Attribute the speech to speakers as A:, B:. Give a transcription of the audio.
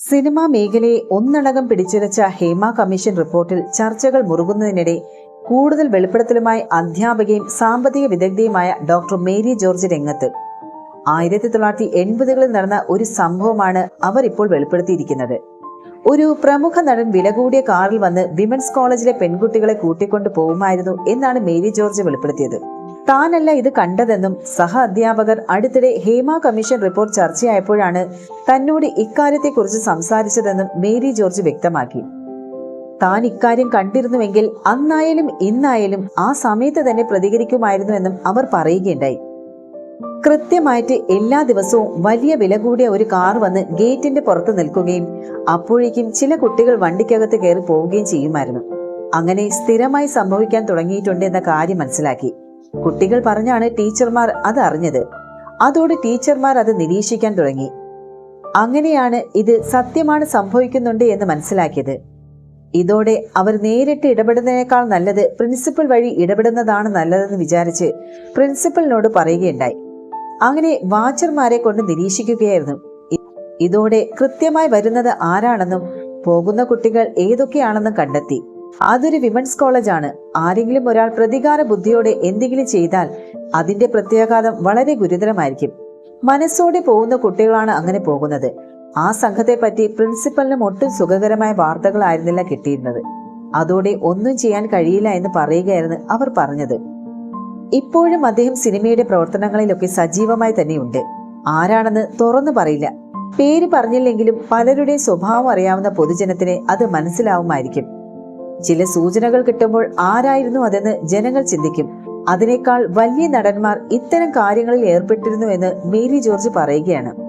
A: Cinema മേഖലയെ ഒന്നടങ്കം പിടിച്ചിരച്ച Hema commission റിപ്പോർട്ടിൽ ചർച്ചകൾ മുറുകുന്നതിനിടെ കൂടുതൽ വെളിപ്പെടുത്തലുമായി അധ്യാപകയും സാമ്പത്തിക വിദഗ്ധയുമായ ഡോക്ടർ മേരി ജോർജ് രംഗത്ത്. ആയിരത്തി തൊള്ളായിരത്തി എൺപതുകളിൽ നടന്ന ഒരു സംഭവമാണ് അവർ ഇപ്പോൾ വെളിപ്പെടുത്തിയിരിക്കുന്നത്. ഒരു പ്രമുഖ നടൻ വില കൂടിയ കാറിൽ വന്ന് വിമൻസ് കോളേജിലെ പെൺകുട്ടികളെ കൂട്ടിക്കൊണ്ടു പോകുമായിരുന്നു എന്നാണ് മേരി ജോർജ് വെളിപ്പെടുത്തിയത്. താനല്ല ഇത് കണ്ടതെന്നും സഹ അധ്യാപകർ അടുത്തിടെ ഹേമ കമ്മീഷൻ റിപ്പോർട്ട് ചർച്ചയായപ്പോഴാണ് തന്നോട് ഇക്കാര്യത്തെക്കുറിച്ച് സംസാരിച്ചതെന്നും മേരി ജോർജ് വ്യക്തമാക്കി. താൻ ഇക്കാര്യം കണ്ടിരുന്നുവെങ്കിൽ അന്നായാലും ഇന്നായാലും ആ സമയത്ത് തന്നെ പ്രതികരിക്കുമായിരുന്നുവെന്നും അവർ പറയുകയുണ്ടായി. കൃത്യമായിട്ട് എല്ലാ ദിവസവും വലിയ വില കൂടിയ ഒരു കാർ വന്ന് ഗേറ്റിന്റെ പുറത്ത് നിൽക്കുകയും അപ്പോഴേക്കും ചില കുട്ടികൾ വണ്ടിക്കകത്ത് കയറി പോവുകയും ചെയ്യുമായിരുന്നു. അങ്ങനെ സ്ഥിരമായി സംഭവിക്കാൻ തുടങ്ങിയിട്ടുണ്ട് എന്ന കാര്യം മനസ്സിലാക്കി. കുട്ടികൾ പറഞ്ഞാണ് ടീച്ചർമാർ അത് അറിഞ്ഞത്. അതോടെ ടീച്ചർമാർ അത് നിരീക്ഷിക്കാൻ തുടങ്ങി. അങ്ങനെയാണ് ഇത് സത്യമാണ് സംഭവിക്കുന്നുണ്ട് എന്ന് മനസ്സിലാക്കിയത്. ഇതോടെ അവർ നേരിട്ട് ഇടപെടുന്നതിനേക്കാൾ നല്ലത് പ്രിൻസിപ്പൽ വഴി ഇടപെടുന്നതാണ് നല്ലതെന്ന് വിചാരിച്ച് പ്രിൻസിപ്പലിനോട് പറയുകയുണ്ടായി. അങ്ങനെ വാച്ചർമാരെ കൊണ്ട് നിരീക്ഷിക്കുകയായിരുന്നു. ഇതോടെ കൃത്യമായി വരുന്നത് ആരാണെന്നും പോകുന്ന കുട്ടികൾ ഏതൊക്കെയാണെന്നും കണ്ടെത്തി. അതൊരു വിമൻസ് കോളേജാണ്. ആരെങ്കിലും ഒരാൾ പ്രതികാര ബുദ്ധിയോടെ എന്തെങ്കിലും ചെയ്താൽ അതിന്റെ പ്രത്യാഘാതം വളരെ ഗുരുതരമായിരിക്കും. മനസ്സോടെ പോകുന്ന കുട്ടികളാണ് അങ്ങനെ പോകുന്നത്. ആ സംഘത്തെ പറ്റി പ്രിൻസിപ്പലിനും ഒട്ടും സുഖകരമായ വാർത്തകളായിരുന്നില്ല കിട്ടിയിരുന്നത്. അതോടെ ഒന്നും ചെയ്യാൻ കഴിയില്ല എന്ന് പറയുകയായിരുന്നു അവർ പറഞ്ഞത്. ഇപ്പോഴും അദ്ദേഹം സിനിമയുടെ പ്രവർത്തനങ്ങളിലൊക്കെ സജീവമായി തന്നെയുണ്ട്. ആരാണെന്ന് തുറന്നു പറയില്ല. പേര് പറഞ്ഞില്ലെങ്കിലും പലരുടെ സ്വഭാവം അറിയാവുന്ന പൊതുജനത്തിന് അത് മനസ്സിലാവുമായിരിക്കും. ചില സൂചനകൾ കിട്ടുമ്പോൾ ആരായിരുന്നു അതെന്ന് ജനങ്ങൾ ചിന്തിക്കും. അതിനേക്കാൾ വലിയ നടന്മാർ ഇത്തരം കാര്യങ്ങളിൽ ഏർപ്പെട്ടിരുന്നു എന്ന് മേരി ജോർജ് പറയുകയാണ്.